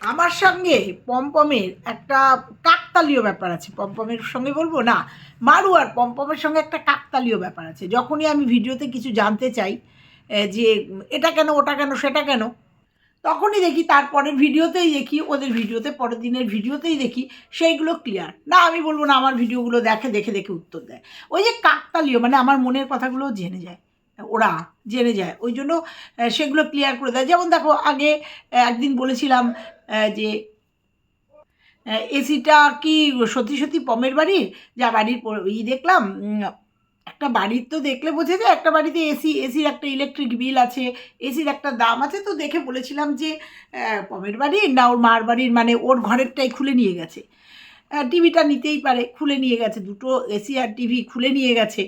আমার সঙ্গে পমপমের একটা কাকতালীয় ব্যাপার আছে। পমপমের সঙ্গে বলব? না, মারু আর পমপমের সঙ্গে একটা কাকতালীয় ব্যাপার আছে। যখনই আমি ভিডিওতে কিছু জানতে চাই যে এটা কেন, ওটা কেন, সেটা কেন, তখনই দেখি তারপরের ভিডিওতেই দেখি, ওদের ভিডিওতে, পরের দিনের ভিডিওতেই দেখি, সেইগুলো ক্লিয়ার না, আমি বলব না, আমার ভিডিওগুলো দেখে দেখে দেখে উত্তর দেয়। ওই যে কাকতালীয় মানে আমার মনের কথাগুলো জেনে যায়। ওরা জেনে যায়। ওই জন্য সেগুলো ক্লিয়ার করে দেয়। যেমন দেখো, আগে একদিন বলেছিলাম যে এসিটা কি সত্যি সত্যি পমের বাড়ির যা বাড়ির ই দেখলাম একটা বাড়ির তো দেখলে বোঝা যায়, একটা বাড়িতে এসি এসির একটা ইলেকট্রিক বিল আছে এসির একটা দাম আছে। তো দেখে বলেছিলাম যে পমের বাড়ির না ওর মার বাড়ির মানে ওর ঘরেরটাই খুলে নিয়ে গেছে। টিভিটা নিতেই পারে, খুলে নিয়ে গেছে। দুটো এসি আর টিভি খুলে নিয়ে গেছে।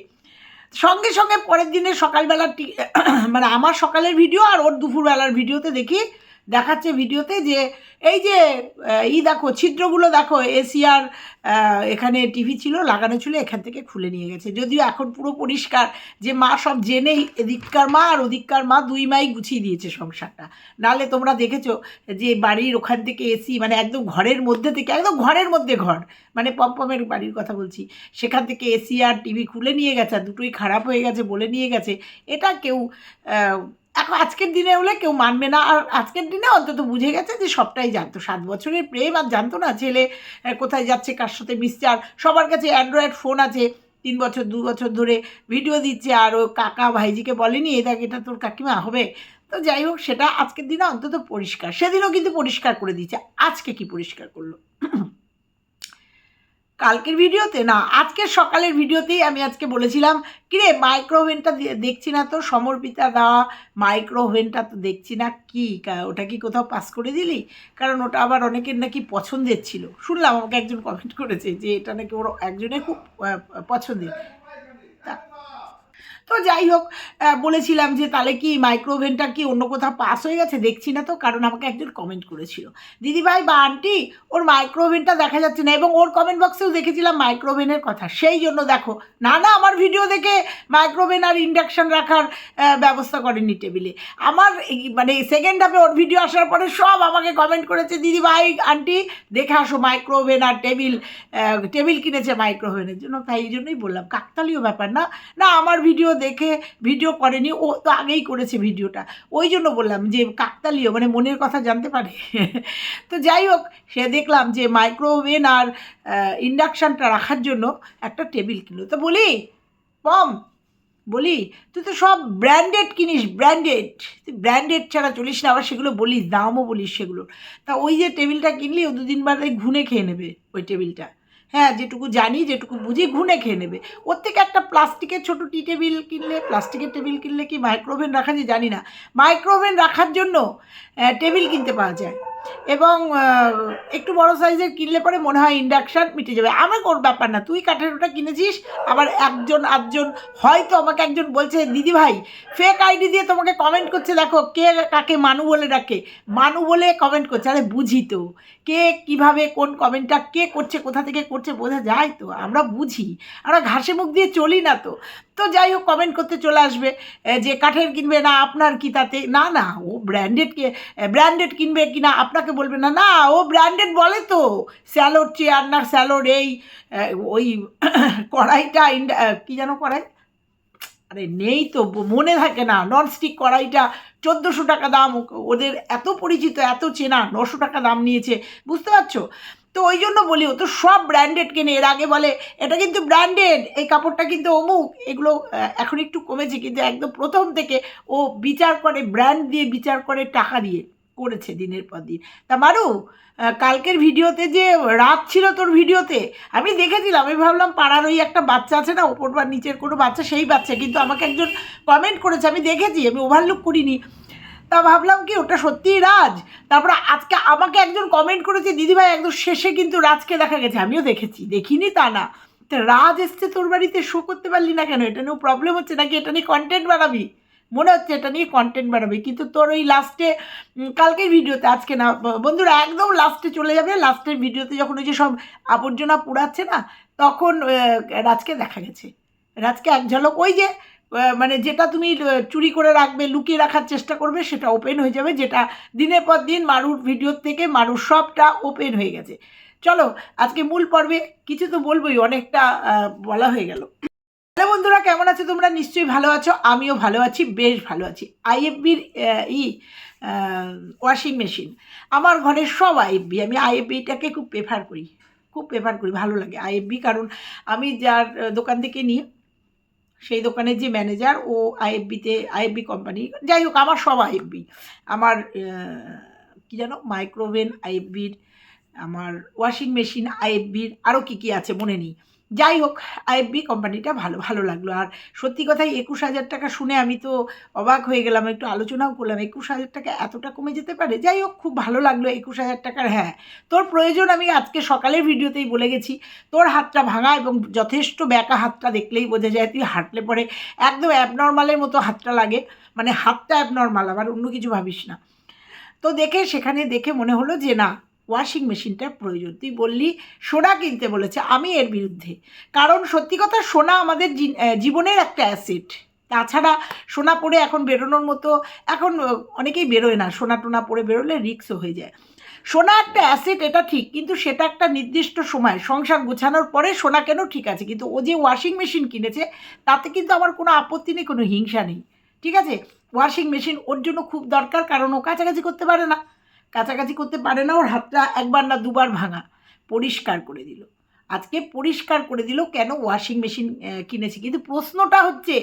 সঙ্গে সঙ্গে পরের দিনে সকালবেলার মানে আমার সকালের ভিডিও আর ওর দুপুরবেলার ভিডিওতে দেখি দেখাচ্ছে ভিডিওতে যে এই যে ই দেখো, ছিদ্রগুলো দেখো এসি আর এখানে টিভি ছিল, লাগানো ছিল, এখান থেকে খুলে নিয়ে গেছে। যদিও এখন পুরো পরিষ্কার যে মা সব জেনেই, এদিককার মা আর ওদিককার মা দুই মাই গুছিয়ে দিয়েছে সংসারটা। নাহলে তোমরা দেখেছ যে বাড়ির ওখান থেকে এসি মানে একদম ঘরের মধ্যে থেকে, একদম ঘরের মধ্যে ঘর মানে পম্পমের বাড়ির কথা বলছি। সেখান থেকে এসি আর টিভি খুলে নিয়ে গেছে দুটোই খারাপ হয়ে গেছে বলে নিয়ে গেছে। এটা কেউ এখন আজকের দিনে হলে কেউ মানবে না। আর আজকের দিনে অন্তত বুঝে গেছে যে সবটাই জানতো। সাত বছরের প্রেম আর জানতো না ছেলে কোথায় যাচ্ছে, কার সাথে মিশছে। আর সবার কাছে অ্যান্ড্রয়েড ফোন আছে। তিন বছর, দু বছর ধরে ভিডিও দিচ্ছে। আর ও কাকা ভাইজিকে বলেনি এই দেখ, এটা তোর কাকিমা হবে। তো যাই হোক, সেটা আজকের দিনে অন্তত পরিষ্কার। সেদিনও কিন্তু পরিষ্কার করে দিচ্ছে আজকে কি পরিষ্কার করল? কালকের ভিডিওতে? না, আজকের সকালের ভিডিওতেই আমি আজকে বলেছিলাম, কিরে মাইক্রোওভেনটা ওভেনটা দেখছি না তো, সমর্পিতা দেওয়া মাইক্রোওভেনটা তো দেখছি না, কি ওটা কি কোথাও পাস করে দিলি? কারণ ওটা আবার অনেকের নাকি পছন্দের ছিল। শুনলাম আমাকে একজন কমেন্ট করেছে যে এটা নাকি ওর একজনের খুব পছন্দের। তো যাই হোক বলেছিলাম যে তাহলে কি মাইক্রোওভেনটা কি অন্য কোথাও পাস হয়ে গেছে? দেখছি না তো, কারণ আমাকে একজন কমেন্ট করেছিল। দিদিভাই বা আন্টি ওর মাইক্রোওভেনটা দেখা যাচ্ছে না এবং ওর কমেন্ট বক্সেও দেখেছিলাম মাইক্রোওভেনের কথা। সেই জন্য দেখো, না না, আমার ভিডিও দেখে মাইক্রোওভেন আর ইন্ডাকশন রাখার ব্যবস্থা করেনি টেবিলে আমার মানে সেকেন্ড হাফে ওর ভিডিও আসার পরে সব আমাকে কমেন্ট করেছে, দিদিভাই আন্টি দেখে আসো মাইক্রোওভেন আর টেবিল টেবিল কিনেছে মাইক্রোওভেনের জন্য। তাই জন্যই বললাম, কাকতালীয় ব্যাপার না। না, আমার ভিডিও দেখে ভিডিও করেনি, ও তো আগেই করেছে ভিডিওটা ওই জন্য বললাম যে, কাকতালীয় মানে মনের কথা জানতে পারে। তো যাই হোক, সে দেখলাম যে মাইক্রোওভেন আর ইন্ডাকশানটা রাখার জন্য একটা টেবিল কিনলো। তো বলি পম বলি, তুই তো সব ব্র্যান্ডেড কিনিস ব্র্যান্ডেড তুই ব্র্যান্ডেড ছাড়া চলিস না, আবার সেগুলো বলিস, দামও বলিস সেগুলো তা ওই যে টেবিলটা কিনলি, ও দুদিন বাদে ঘুনে খেয়ে নেবে ওই টেবিলটা হ্যাঁ যেটুকু জানি, যেটুকু বুঝি ঘুনে খেয়ে নেবে। ওর থেকে একটা প্লাস্টিকের ছোটো টি টেবিল কিনলে, প্লাস্টিকের টেবিল কিনলে কি মাইক্রোওভেন রাখা যায়? জানি না। মাইক্রোওভেন রাখার জন্য টেবিল কিনতে পাওয়া যায়। এবং একটু বড় সাইজের কিনলে পরে মনে হয় ইন্ডাকশান মিটে যাবে। আমার কোন ব্যাপার না। তুই কাঠের ওটা কিনেছিস, আবার একজন আধজন, হয়তো আমাকে একজন বলছে, দিদি ভাই ফেক আইডি দিয়ে তোমাকে কমেন্ট করছে, দেখো কে কাকে মানু বলে ডাকে। মানু বলে কমেন্ট করছে। আরে বুঝি তো। কে কীভাবে কোন কমেন্টটা কে করছে, কোথা থেকে করছে, বোঝা যায় তো। আমরা বুঝি। আমরা ঘাসে মুখ দিয়ে চলি না তো। তো যাই হোক কমেন্ট করতে চলে আসবে। যে কাঠের কিনবে না, আপনার কি তাতে? না না, ও ব্র্যান্ডেড ব্র্যান্ডেড কিনবে কি না আপনাকে বলবে না। না, ও ব্র্যান্ডেড বলে তো। স্যালোর চেয়ার না স্যালোর এই ওই কড়াইটা কি যেন কড়াই? আরে, নেই তো, মনে থাকে না। ননস্টিক কড়াইটা চোদ্দোশো টাকা দাম। ওদের এত পরিচিত, এত চেনা, নশো টাকা দাম নিয়েছে। বুঝতে পারছ? তো ওই জন্য বলি, ও তো সব ব্র্যান্ডেড কেনে। এর আগে বলে, এটা কিন্তু ব্র্যান্ডেড এই কাপড়টা কিন্তু অমুক, এগুলো এখন একটু কমেছে, কিন্তু একদম প্রথম থেকে ও বিচার করে ব্র্যান্ড দিয়ে বিচার করে, টাকা দিয়ে করেছে দিনের পর দিন। তা মারু কালকের ভিডিওতে যে, রাত ছিল তোর ভিডিওতে, আমি দেখেছিলাম, আমি ভাবলাম পাড়ার ওই একটা বাচ্চা আছে না, ওপর বা নিচের কোনো বাচ্চা, সেই বাচ্চা, কিন্তু আমাকে একজন কমেন্ট করেছে, আমি দেখেছি, আমি ওভারলুক করিনি। তা ভাবলাম কি, ওটা সত্যিই রাজ? তারপরে আজকে আমাকে একজন কমেন্ট করেছে, দিদিভাই একদম শেষে কিন্তু রাজকে দেখা গেছে, আমিও দেখেছি, দেখিনি তা না। তা রাজ এসছে তোর বাড়িতে শো করতে পারলি না কেন? এটা নিয়েও প্রবলেম হচ্ছে নাকি? এটা নিয়ে কন্টেন্ট বানাবি? মনে হচ্ছে এটা নিয়ে কন্টেন্ট বানাবি, কিন্তু তোর ওই লাস্টে কালকের ভিডিওতে আজকে না বন্ধুরা একদম লাস্টে চলে যাবে। লাস্টের ভিডিওতে যখন ওই যে সব আবর্জনা পোড়াচ্ছে না, তখন রাজকে দেখা গেছে। রাজকে এক ঝলক ওই যে মানে যেটা তুমি চুরি করে রাখবে, লুকিয়ে রাখার চেষ্টা করবে, সেটা ওপেন হয়ে যাবে, যেটা দিনের পর দিন মারুর ভিডিওর থেকে মারুর সবটা ওপেন হয়ে গেছে। চলো, আজকে মূল পর্বে কিছু তো বলবোই, অনেকটা বলা হয়ে গেল। হ্যালো বন্ধুরা, কেমন আছো তোমরা? নিশ্চয়ই ভালো আছো, আমিও ভালো আছি, বেশ ভালো আছি। আইএফবির ই ওয়াশিং মেশিন আমার ঘরের সব আইএফবি, আমি আইএফবিটাকে খুব প্রেফার করি, খুব প্রেফার করি, ভালো লাগে আইএফবি, কারণ আমি যার দোকান থেকে নিই সেই দোকানের যে ম্যানেজার ও আইএফবিতে আইএফবি কোম্পানি যাই হোক, আমার সব আইএফবি আমার কী জানো মাইক্রোওভেন আইএফবির আমার ওয়াশিং মেশিন আইএফবির আরও কী কী আছে, মনে নেই। যাই হোক, আইএফবি কোম্পানিটা ভালো ভালো লাগল। আর সত্যি কথাই একুশ হাজার টাকা শুনে আমি তো অবাক হয়ে গেলাম, একটু আলোচনাও করলাম। একুশ হাজার টাকা এতটা কমে যেতে পারে? যাই হোক, খুব ভালো লাগল একুশ হাজার টাকার হ্যাঁ। তোর প্রয়োজন আমি আজকে সকালের ভিডিওতেই বলে গেছি। তোর হাতটা ভাঙা এবং যথেষ্ট ব্যাকা হাতটা দেখলেই বোঝা যায় তুই হাঁটলে পরে একদম অ্যাবনর্মালের মতো হাতটা লাগে। মানে হাতটা অ্যাবনর্মাল আবার অন্য কিছু ভাবিস না। তো দেখে, সেখানে দেখে মনে হলো যে না ওয়াশিং মেশিনটার প্রয়োজন। তুই বললি, সোনা কিনতে বলেছে, আমি এর বিরুদ্ধে। কারণ সত্যি কথা, সোনা আমাদের জীবনের একটা অ্যাসেট তাছাড়া সোনা পরে এখন বেরোনোর মতো, এখন অনেকেই বেরোয় না, সোনা টোনা পরে বেরোলে রিক্সও হয়ে যায়। সোনা একটা অ্যাসেট এটা ঠিক, কিন্তু সেটা একটা নির্দিষ্ট সময়, সংসার গোছানোর পরে সোনা কেন ঠিক আছে? কিন্তু ও যে ওয়াশিং মেশিন কিনেছে, তাতে কিন্তু আমার কোনো আপত্তি নেই, কোনো হিংসা নেই। ঠিক আছে? ওয়াশিং মেশিন ওর জন্য খুব দরকার, কারণ ও কাছাকাছি করতে পারে না। কাছাকাছি করতে পারে না ওর হাতটা একবার না দুবার ভাঙা পরিষ্কার করে দিল। আজকে পরিষ্কার করে দিল কেন ওয়াশিং মেশিন কিনেছি। কিন্তু প্রশ্নটা হচ্ছে,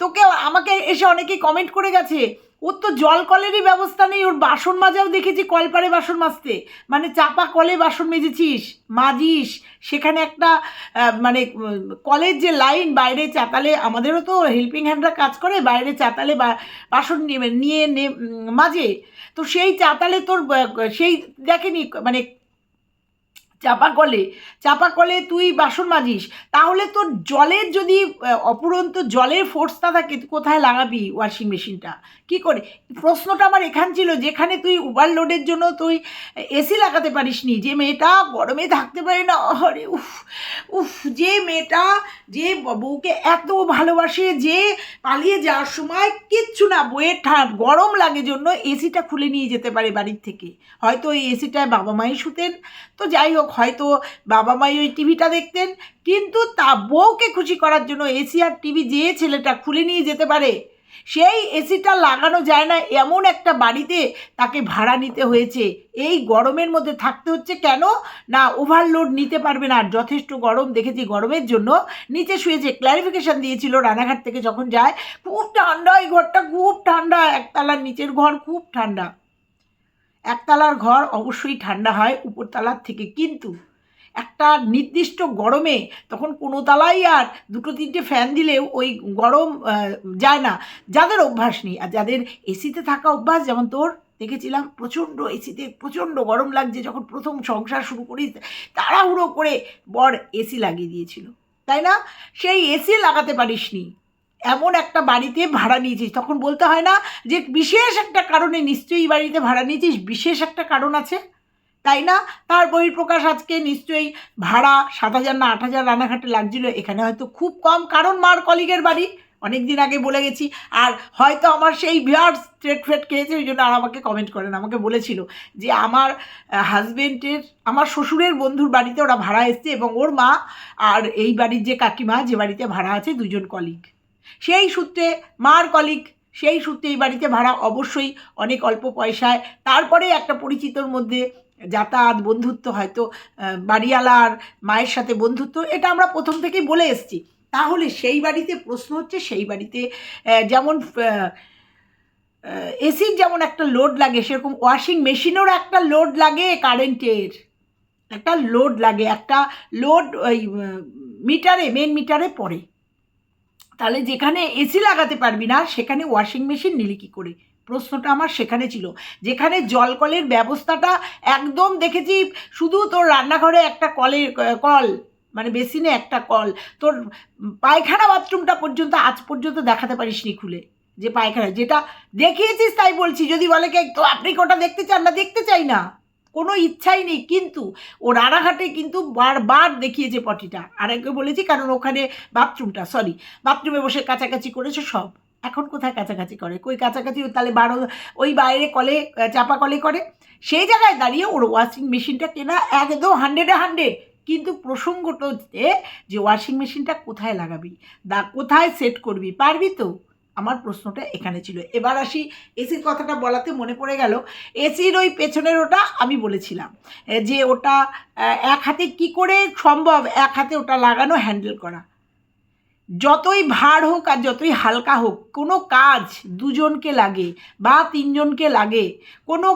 তোকে আমাকে এসে অনেকেই কমেন্ট করে গেছে, ওর তো জল কলেরই ব্যবস্থা নেই, ওর বাসন মাজাও দেখেছি কল পারে বাসন মাজতে। মানে চাপা কলে বাসন মেজেছিস, মাজিস, সেখানে একটা মানে কলের যে লাইন বাইরে চাতালে, আমাদেরও তো হেল্পিং হ্যান্ডরা কাজ করে, বাইরে চাতালে বাসন নিয়ে নিয়ে মাজে। তো সেই চাতালে তোর সেই দেখেনি মানে চাপা কলে চাপা কলে তুই বাসন মাজিস, তাহলে তোর জলের যদি অপুরন্ত জলের ফোর্স না থাকে, তুই কোথায় লাগাবি ওয়াশিং মেশিনটা কি করে? প্রশ্নটা আমার এখান ছিল, যেখানে তুই ওভারলোডের জন্য তুই এসি লাগাতে পারিস নি যে মেয়েটা গরমে থাকতে পারে না, আরে উফ উফ, যে মেয়েটা, যে বউকে এত ভালোবাসে যে পালিয়ে যাওয়ার সময় কিচ্ছু না বইয়ের গরম লাগে জন্য এসিটা খুলে নিয়ে যেতে পারে বাড়ির থেকে। হয়তো ওই এসিটায় বাবা মাই শুতেন, তো যাই হোক হয়তো বাবা মাই ওই টিভিটা দেখতেন, কিন্তু তা বউকে খুশি করার জন্য এসি আর টিভি যে ছেলেটা খুলে নিয়ে যেতে পারে, সেই এসিটা লাগানো যায় না এমন একটা বাড়িতে তাকে ভাড়া নিতে হয়েছে। এই গরমের মধ্যে থাকতে হচ্ছে কেন? না ওভারলোড নিতে পারবে না। যথেষ্ট গরম, দেখেছি গরমের জন্য। নিচে শুয়েছে ক্ল্যারিফিকেশান দিয়েছিল রানাঘাট থেকে যখন যায়, খুব ঠান্ডা এই ঘরটা, খুব ঠান্ডা। একতলার নিচের ঘর, খুব ঠান্ডা। একতলার ঘর অবশ্যই ঠান্ডা হয় উপরতলার থেকে, কিন্তু একটা নির্দিষ্ট গরমে তখন কোনো তালাই আর দুটো তিনটে ফ্যান দিলেও ওই গরম যায় না। যাদের অভ্যাস নেই আর যাদের এসিতে থাকা অভ্যাস, যেমন তোর, দেখেছিলাম প্রচণ্ড এসিতে প্রচণ্ড গরম লাগছে যখন প্রথম সংসার শুরু করি তাড়াহুড়ো করে বর এসি লাগিয়ে দিয়েছিল। তাই না? সেই এসি লাগাতে পারিসনি। এমন একটা বাড়িতে ভাড়া নিয়েছিস। তখন বলতে হয় না যে বিশেষ একটা কারণে নিশ্চয়ই বাড়িতে ভাড়া নিয়েছিস, বিশেষ একটা কারণ আছে। তাই না? তার বহিঃপ্রকাশ আজকে নিশ্চয়ই ভাড়া সাত হাজার না আট হাজার রানাঘাটে লাগছিল। এখানে হয়তো খুব কম কারণ মার কলিগের বাড়ি। অনেক দিন আগে বলে গেছি। আর হয়তো আমার সেই বিহার স্ট্রেট ফ্রেট খেয়েছে, ওই জন্য আর আমাকে কমেন্ট করেন আমাকে বলেছিল যে আমার হাজবেন্ডের আমার শ্বশুরের বন্ধুর বাড়িতে ওরা ভাড়া এসছে এবং ওর মা আর এই বাড়ির যে কাকিমা, যে বাড়িতে ভাড়া আছে, দুজন কলিগ সেই সূত্রে মার কলিক সেই সূত্রে এই বাড়িতে ভাড়া অবশ্যই অনেক অল্প পয়সায়। তারপরে একটা পরিচিতর মধ্যে যাতায়াত বন্ধুত্ব হয়তো আহ, বাড়িওয়ালার মায়ের সাথে বন্ধুত্ব এটা আমরা প্রথম থেকেই বলে এসেছি। তাহলে সেই বাড়িতে প্রশ্ন হচ্ছে সেই বাড়িতে যেমন এসির যেমন একটা লোড লাগে সেরকম ওয়াশিং মেশিনেরও একটা লোড লাগে কারেন্টের। একটা লোড লাগে একটা লোড ওই মিটারে মেন মিটারে পড়ে। তাহলে যেখানে এসি লাগাতে পারবি না, সেখানে ওয়াশিং মেশিন নিলি কী করে? প্রশ্নটা আমার সেখানে ছিল। যেখানে জল কলের ব্যবস্থাটা একদম দেখেছি, শুধু তোর রান্নাঘরে একটা কলের কল মানে বেসিনে একটা কল। তোর পায়খানা বাথরুমটা পর্যন্ত, আজ পর্যন্ত দেখাতে পারিস নি খুলে, যে পায়খানা। যেটা দেখিয়েছিস তাই বলছি, যদি বলে কে তো আপনি কোটা দেখতে চান না? দেখতে চাই না। কোনো ইচ্ছাই নেই। কিন্তু ও রানাঘাটে কিন্তু বারবার দেখিয়েছে পটিটা। আর একে বলেছি, কারণ ওখানে বাথরুমটা সরি বাথরুমে বসে কাছাকাছি করেছে সব। এখন কোথায় কাছাকাছি করে? কই কাছাকাছি? তাহলে বারো, ওই বাইরে কলে চাপা কলে করে। সেই জায়গায় দাঁড়িয়ে ওর ওয়াশিং মেশিনটা কেনা একদম হান্ড্রেডে হান্ড্রেড কিন্তু প্রসঙ্গটা হচ্ছে যে ওয়াশিং মেশিনটা কোথায় লাগাবি? দা, কোথায় সেট করবি? পারবি তো? আমার প্রশ্নটা এখানে ছিল। এবার আসি এসির কথাটা বলাতে মনে পড়ে গেল। এসির ওই পেছনের ওটা আমি বলেছিলাম, যে ওটা এক হাতে কি করে সম্ভব? এক হাতে ওটা লাগানো, হ্যান্ডেল করা। যতই ভার হোক আর যতই হালকা হোক, কোনো কাজ দুজনকে লাগে বা তিনজনকে লাগে, কোনো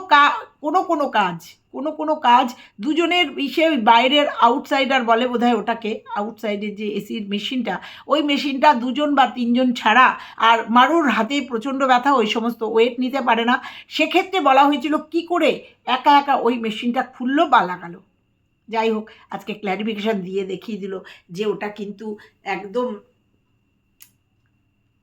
কোনো কোনো কাজ, কোনো কোনো কাজ দুজনের ইসে বাইরের আউটসাইডার বলে বোধহয় ওটাকে আউটসাইডের যে এসির মেশিনটা, ওই মেশিনটা দুজন বা তিনজন ছাড়া আর মারুর হাতে প্রচণ্ড ব্যথা, ওই সমস্ত ওয়েট নিতে পারে না। সেক্ষেত্রে বলা হয়েছিল কি করে একা একা ওই মেশিনটা খুললো বা লাগালো। যাই হোক, আজকে ক্ল্যারিফিকেশান দিয়ে দেখিয়ে দিল যে ওটা কিন্তু একদম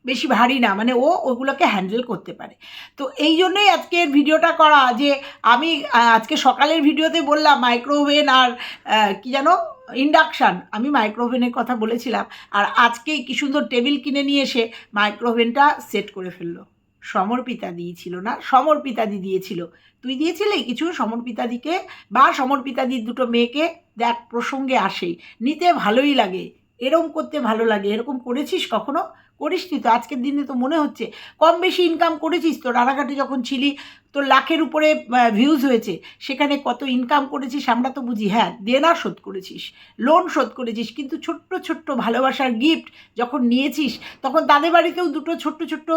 বেশি ভারী না মানে ও ওগুলোকে হ্যান্ডেল করতে পারে। তো এই জন্যই আজকের ভিডিওটা করা যে আমি আজকে সকালের ভিডিওতে বললাম মাইক্রোওভেন আর কি জানো? ইন্ডাকশান আমি মাইক্রোওভেনের কথা বলেছিলাম। আর আজকেই কি সুন্দর টেবিল কিনে নিয়ে এসে মাইক্রোওভেনটা সেট করে ফেলল। সমর্পিতা দিয়েছিল না? সমর্পিতাদি দিয়েছিল। তুই দিয়েছিলি? কিছু? সমর্পিতাদিকে বা সমর্পিতাদির দুটো মেয়েকে? দেখ, প্রসঙ্গে আসেই। নিতে ভালোই লাগে। এরকম করতে ভালো লাগে। এরকম করেছিস কখনো? করিসনি তো? আজকের দিনে তো মনে হচ্ছে কম বেশি ইনকাম করেছিস তো? রানাঘাটে যখন ছিলি, তোর লাখের উপরে ভিউজ হয়েছে, সেখানে কত ইনকাম করেছিস আমরা তো বুঝি। হ্যাঁ দেনা শোধ করেছিস লোন শোধ করেছিস, কিন্তু ছোট্ট ছোট্ট ভালোবাসার গিফট যখন নিয়েছিস, তখন তাদের বাড়িতেও দুটো ছোট্ট ছোট্ট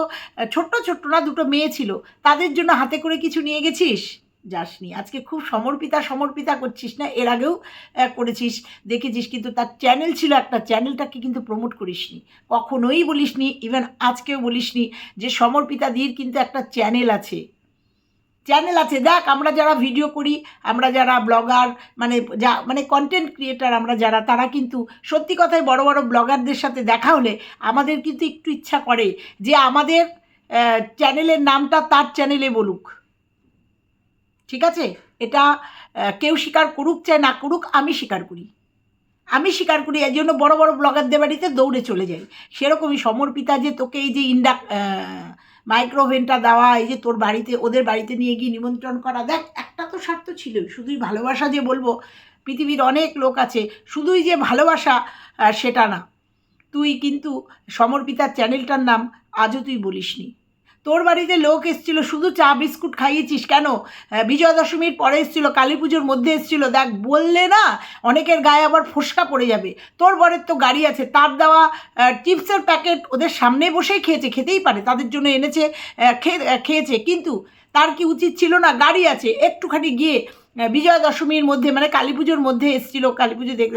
ছোট্ট ছোট্ট না, দুটো মেয়ে ছিল। তাদের জন্য হাতে করে কিছু নিয়ে গেছিস? যাসনি। আজকে খুব সমর্পিতা সমর্পিতা করছিস না? এর আগেও করেছিস। দেখেছিস কিন্তু তার চ্যানেল ছিল একটা। চ্যানেলটাকে কিন্তু প্রমোট করিসনি। কখনোই বলিসনি ইভেন আজকেও বলিসনি যে সমর্পিতা দির কিন্তু একটা চ্যানেল আছে। চ্যানেল আছে। দেখ, আমরা যারা ভিডিও করি, আমরা যারা ব্লগার মানে যা মানে কন্টেন্ট ক্রিয়েটার আমরা যারা, তারা কিন্তু সত্যি কথায় বড় বড় ব্লগারদের সাথে দেখা হলে আমাদের কিন্তু একটু ইচ্ছা করে যে আমাদের চ্যানেলের নামটা তার চ্যানেলে বলুক। ঠিক আছে? এটা কেউ স্বীকার করুক চাই না করুক, আমি স্বীকার করি। আমি স্বীকার করি এর জন্য বড় বড় ব্লগারদের বাড়িতে দৌড়ে চলে যাই। সেরকমই সমর্পিতা যে তোকে এই যে ইন্ডাক মাইক্রোওভেনটা দেওয়া, এই যে তোর বাড়িতে, ওদের বাড়িতে নিয়ে গিয়ে নিমন্ত্রণ করা, দেখ, একটা তো স্বার্থ ছিলই। শুধুই ভালোবাসা যে বলব, পৃথিবীর অনেক লোক আছে, শুধুই যে ভালোবাসা সেটা না। তুই কিন্তু সমর্পিতার চ্যানেলটার নাম আজও তুই বলিসনি। তোর বাড়িতে লোক এসেছিল, শুধু চা, বিস্কুট খাইয়েছিস কেন? বিজয়া দশমীর পরে এসেছিল, কালী পুজোর মধ্যে এসেছিল। দেখ, বললে না, অনেকের গায়ে আবার ফোসকা পড়ে যাবে। তোর বরের তো গাড়ি আছে, তার দেওয়া চিপসের প্যাকেট ওদের সামনে বসেই খেয়েছে, খেতেই পারে, তাদের জন্য এনেছে খেয়ে খেয়েছে। কিন্তু তার কি উচিত ছিল না, গাড়ি আছে, একটুখানি গিয়ে বিজয়া দশমীর মধ্যে মানে কালী পুজোর মধ্যে এসেছিল, কালী পুজো দেখ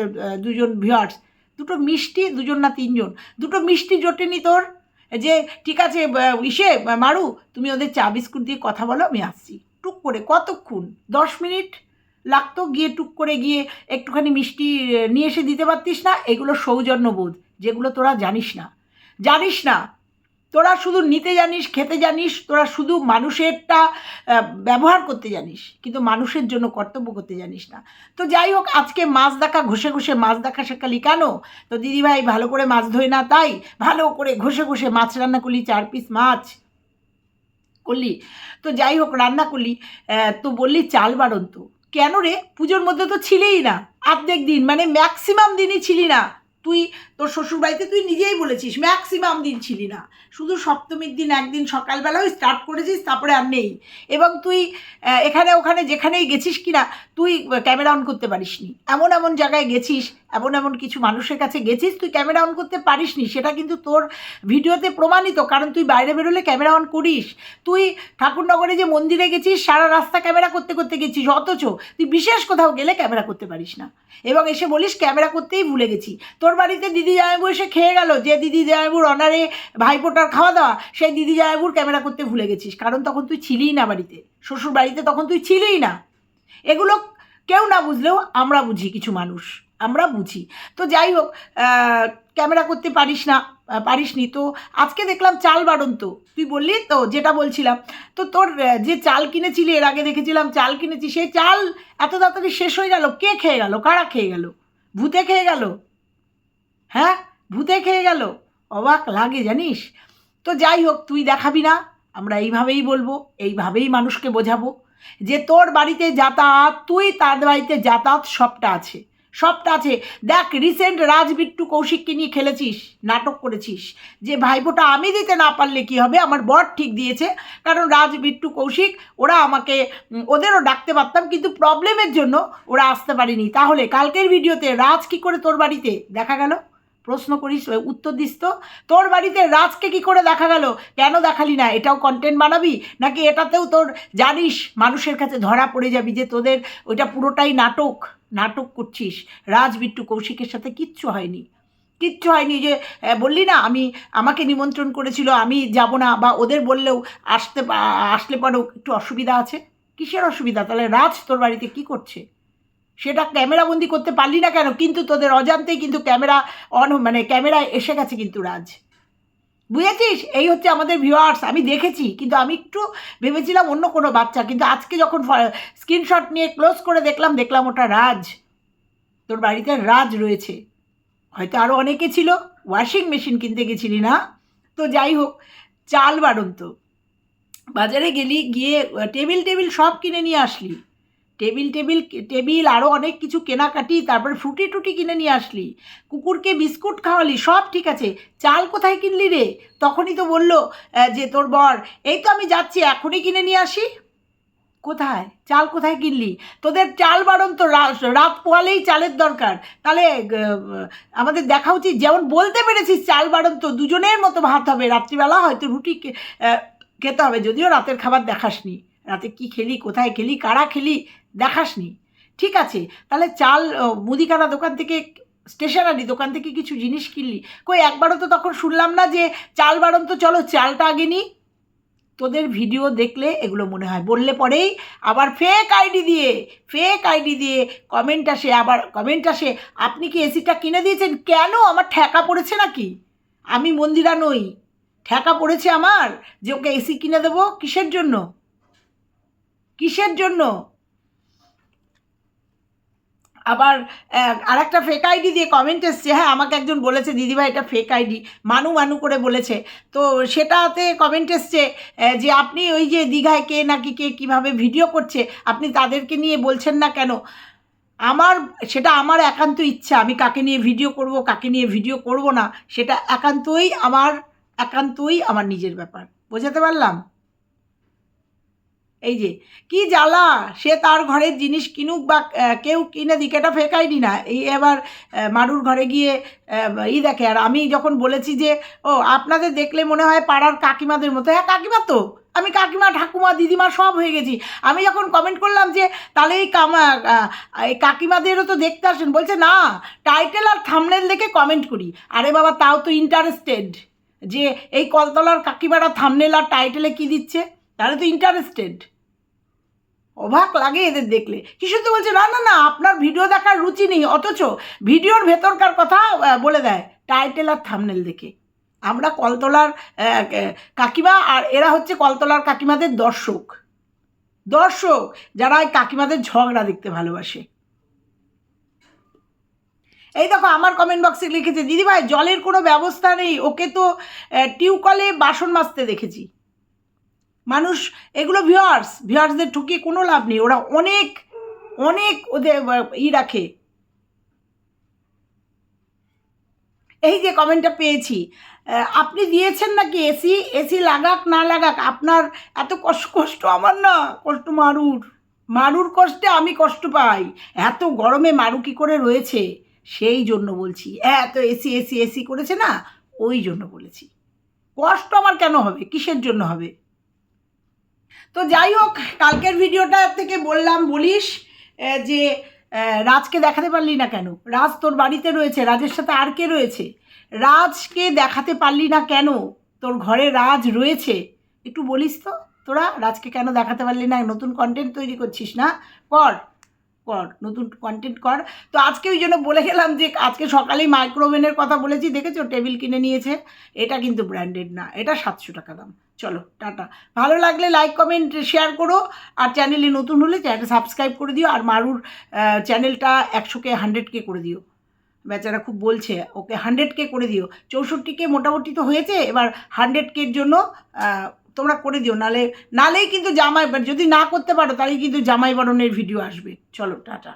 দুজন ভিউয়ার্স দুটো মিষ্টি, দুজন না তিনজন, দুটো মিষ্টি জোটেনি তোর? যে, ঠিক আছে ইসে মারু, তুমি ওদের চা বিস্কুট দিয়ে কথা বলো, আমি আসছি। টুক করে, কতক্ষণ? দশ মিনিট? লাগতো গিয়ে টুক করে গিয়ে একটুখানি মিষ্টি নিয়ে এসে দিতে পারতিস না? এগুলো সৌজন্যবোধ, যেগুলো তোরা জানিস না। জানিস না তোরা শুধু নিতে জানিস, খেতে জানিস, তোরা শুধু মানুষেরটা ব্যবহার করতে জানিস, কিন্তু মানুষের জন্য কর্তব্য করতে জানিস না। তো যাই হোক, আজকে মাছ দেখা, ঘষে ঘষে মাছ দেখা শেখালি কেন? তো দিদিভাই ভালো করে মাছ ধোয় না, তাই ভালো করে ঘষে ঘষে মাছ রান্না করলি, চার পিস মাছ করলি। তো যাই হোক, রান্না করলি। তো বললি চাল বাড়ন তো কেন রে? পুজোর মধ্যে তো ছিলেই না। অর্ধেক দিন মানে ম্যাক্সিমাম দিনই ছিলি না। তুই, তোর শ্বশুরবাড়িতে তুই নিজেই বলেছিস ম্যাক্সিমাম দিন ছিলি না। শুধু সপ্তমীর দিন একদিন সকালবেলাও স্টার্ট করেছিস, তারপরে আর নেই। এবং তুই এখানে ওখানে যেখানেই গেছিস কিনা, তুই ক্যামেরা অন করতে পারিসনি। এমন এমন জায়গায় গেছিস এমন এমন কিছু মানুষের কাছে গেছিস, তুই ক্যামেরা অন করতে পারিসনি, সেটা কিন্তু তোর ভিডিওতে প্রমাণিত, কারণ তুই বাইরে বেরোলে ক্যামেরা অন করিস। তুই ঠাকুরনগরে যে মন্দিরে গেছিস, সারা রাস্তা ক্যামেরা করতে করতে গেছিস, অথচ তুই বিশেষ কোথাও গেলে ক্যামেরা করতে পারিস না। এবং এসে বলিস ক্যামেরা করতেই ভুলে গেছি। তোর বাড়িতে দিদি জামাইবু এসে খেয়ে গেল, যে দিদি জামাইবুর অনারে ভাইফোঁটার খাওয়া দাওয়া সেই দিদি জামাইবুর ক্যামেরা করতে ভুলে গেছিস। কারণ তখন তুই ছিলিই না বাড়িতে। শ্বশুর বাড়িতে তখন তুই ছিলিই না। এগুলো কেউ না বুঝলেও আমরা বুঝি কিছু মানুষ। আমরা বুঝি। তো যাই হোক ক্যামেরা করতে পারিস না পারিসনি। তো আজকে দেখলাম চাল বাড়ন্ত। তুই বললি তো, যেটা বলছিলাম। তো তোর যে চাল কিনেছিলি, এর আগে দেখেছিলাম চাল কিনেছি, সেই চাল এত তাড়াতাড়ি শেষ হয়ে গেল, কে খেয়ে গেল? কারা খেয়ে গেল? ভূতে খেয়ে গেল? হ্যাঁ? ভূতে খেয়ে গেল? অবাক লাগে, জানিস? তো যাই হোক, তুই দেখাবি না, আমরা এইভাবেই বলব, এইভাবেই মানুষকে বোঝাবো যে তোর বাড়িতে যাতায়াত, তুই তার বাড়িতে যাতায়াত সবটা আছে। সবটা আছে। দেখ রিসেন্ট রাজ বিট্টু কৌশিককে নিয়ে খেলেছিস, নাটক করেছিস। যে ভাইপোটা আমি দিতে না পারলে কি হবে, আমার বর ঠিক দিয়েছে। কারণ রাজ বিট্টু কৌশিক, ওরা আমাকে ওদেরও ডাকতে পারতাম, কিন্তু প্রবলেমের জন্য ওরা আসতে পারেনি। তাহলে কালকের ভিডিওতে রাজ কি করে তোর বাড়িতে দেখা গেল? প্রশ্ন করিস উত্তর দিস তো। তোর বাড়িতে রাজকে কি করে দেখা গেল? কেন দেখালি না? এটাও কন্টেন্ট বানাবি? নাকি এটাতেও তোর জানিস মানুষের কাছে ধরা পড়ে যাবি যে তোদের ওইটা পুরোটাই নাটক? নাটক করছিস। রাজ বিট্টু কৌশিকের সাথে কিচ্ছু হয়নি। কিচ্ছু হয়নি যে বললি না, আমি, আমাকে নিমন্ত্রণ করেছিল, আমি যাব না, বা ওদের বললেও আসতে আসলে পরেও একটু অসুবিধা আছে। কিসের অসুবিধা? তাহলে রাজ তোর বাড়িতে কি করছে? সেটা ক্যামেরাবন্দি করতে পারলি না কেন? কিন্তু তোদের অজান্তেই কিন্তু ক্যামেরা অন মানে ক্যামেরায় এসে গেছে কিন্তু রাজ। বুঝেছিস? এই হচ্ছে আমাদের ভিউয়ার্স আমি দেখেছি, কিন্তু আমি একটু ভেবেছিলাম অন্য কোনো বাচ্চা, কিন্তু আজকে যখন স্ক্রিনশট নিয়ে ক্লোজ করে দেখলাম দেখলাম ওটা রাজ। তোর বাড়িতে রাজ রয়েছে। হয়তো আরও অনেকে ছিল ওয়াশিং মেশিন কিনতে গেছিলি না? তো যাই হোক, চাল বাড়ন্ত। বাজারে গেলি, গিয়ে টেবিল টেবিল সব কিনে নিয়ে আসলি। টেবিল টেবিল টেবিল আরও অনেক কিছু কেনাকাটি, তারপরে ফ্রুটি টুটি কিনে নিয়ে আসলি, কুকুরকে বিস্কুট খাওয়ালি, সব ঠিক আছে, চাল কোথায় কিনলি রে? তখনই তো বলল যে তোর বর, এই তো আমি যাচ্ছি, এখনই কিনে নিয়ে আসি। কোথায়? চাল কোথায় কিনলি? তোদের চাল বাড়ন তো রাত পোয়ালেই চালের দরকার। তাহলে আমাদের দেখা উচিত, যেমন বলতে পেরেছিস চাল বাড়ন তো, দুজনের মতো ভাত হবে, রাত্রিবেলা হয়তো রুটি খেতে হবে, যদিও রাতের খাবার দেখাসনি। রাতে কি খেলি, কোথায় খেলি, কারা খেলি দেখাসনি। ঠিক আছে, তাহলে চাল মুদিখানা দোকান থেকে, স্টেশনারি দোকান থেকে কিছু জিনিস কিনলি। কই, একবারও তো তখন শুনলাম না যে চাল বাড়ন তো চলো চালটা আগে নিই তোদের ভিডিও দেখলে এগুলো মনে হয়। বললে পরেই আবার ফেক আইডি দিয়ে ফেক আইডি দিয়ে কমেন্ট আসে, আবার কমেন্ট আসে, আপনি কি এসিটা কিনে দিয়েছেন? কেন? আমার ঠেকা পড়েছে নাকি? আমি মন্দিরা নই। ঠেকা পড়েছে আমার যে ওকে এসি কিনে দেবো? কিসের জন্য? কিসের জন্য? আবার আর একটা ফেক আইডি দিয়ে কমেন্ট এসছে। হ্যাঁ আমাকে একজন বলেছে, দিদিভাই, এটা ফেক আইডি মানু মানু করে বলেছে। তো সেটাতে কমেন্ট এসছে যে আপনি ওই যে দীঘায় কে নাকি কে কীভাবে ভিডিও করছে, আপনি তাদেরকে নিয়ে বলছেন না কেন? আমার, সেটা আমার একান্ত ইচ্ছা, আমি কাকে নিয়ে ভিডিও করব, কাকে নিয়ে ভিডিও করব না, সেটা একান্তই আমার একান্তই আমার নিজের ব্যাপার। বোঝাতে পারলাম? এই যে, কি জ্বালা? সে তার ঘরের জিনিস কিনুক বা কেউ কিনে দিক, এটা ফেকাইনি না। এই এবার মারুর ঘরে গিয়ে ই দেখে। আর আমি যখন বলেছি যে, ও, আপনাদের দেখলে মনে হয় পাড়ার কাকিমাদের মতো হ্যাঁ কাকিমা তো। আমি কাকিমা, ঠাকুমা, দিদিমা সব হয়ে গেছি। আমি যখন কমেন্ট করলাম যে, তাহলে এই কামা এই কাকিমাদেরও তো দেখতে আসেন। বলছে, না টাইটেল আর থামনেল দেখে কমেন্ট করি। আরে বাবা, তাও তো ইন্টারেস্টেড যে, এই কলতলার কাকিমারা থামনেল আর টাইটেলে কি দিচ্ছে? তাহলে তো ইন্টারেস্টেড অবাক লাগে এদের দেখলে। কিশোর তো বলছে, না না না, আপনার ভিডিও দেখার রুচি নেই, অথচ ভিডিওর ভেতরকার কথা বলে দেয় টাইটেল আর থামনেল দেখে। আমরা কলতলার কাকিমা আর এরা হচ্ছে কলতলার কাকিমাদের দর্শক। দর্শক যারা এই কাকিমাদের ঝগড়া দেখতে ভালোবাসে। এই দেখো, আমার কমেন্ট বক্সে লিখেছে, দিদিভাই, জলের কোনো ব্যবস্থা নেই, ওকে তো টিউকলে বাসন মাজতে দেখেছি। মানুষ, এগুলো ভিওয়ার্স ভিওয়ার্সদের ঠকিয়ে কোনো লাভ নেই। ওরা অনেক অনেক ওদের ই রাখে। এই যে কমেন্টটা পেয়েছি আপনি দিয়েছেন নাকি এসি এসি লাগাক, না লাগাক, আপনার এত কষ্ট কষ্ট আমার না, কষ্ট মারুর। মারুর কষ্টে আমি কষ্ট পাই। এত গরমে মারু কি করে রয়েছে? সেই জন্য বলছি। এত এসি এসি এসি করেছে না, ওই জন্য বলেছি। কষ্ট আমার কেন হবে? কিসের জন্য হবে? তো যাই হোক, কালকের ভিডিওটা থেকে বললাম বলিস যে রাজকে দেখাতে পারলি না কেন? রাজ তোর বাড়িতে রয়েছে, রাজের সাথে আর কে রয়েছে? রাজকে দেখাতে পারলি না কেন? তোর ঘরে রাজ রয়েছে। একটু বলিস তো, তোরা রাজকে কেন দেখাতে পারলি না? নতুন কন্টেন্ট তৈরি করছিস না? কর কর, নতুন কন্টেন্ট কর। তো আজকে ওই জন্য বলে গেলাম যে, আজকে সকালেই মাইক্রোওভেনের কথা বলেছি, দেখেছ? টেবিল কিনে নিয়েছে। এটা কিন্তু ব্র্যান্ডেড না, এটা সাতশো টাকা দাম। চলো, টাটা। ভালো লাগলে লাইক কমেন্ট শেয়ার করো। আর চ্যানেলে নতুন হলে চ্যানেলটা সাবস্ক্রাইব করে দিও। আর মারুর চ্যানেলটা একশোকে হান্ড্রেডকে করে দিও। বেচারা খুব বলছে, ওকে হান্ড্রেডকে করে দিও। চৌষট্টিকে মোটামুটি তো হয়েছে, এবার হান্ড্রেডকের জন্য তোমরা করে দিও। নালে, নালেই কিন্তু জামাই, যদি না করতে পারো তাহলে কিন্তু জামাই বরণের ভিডিও আসবে। চলো, টাটা।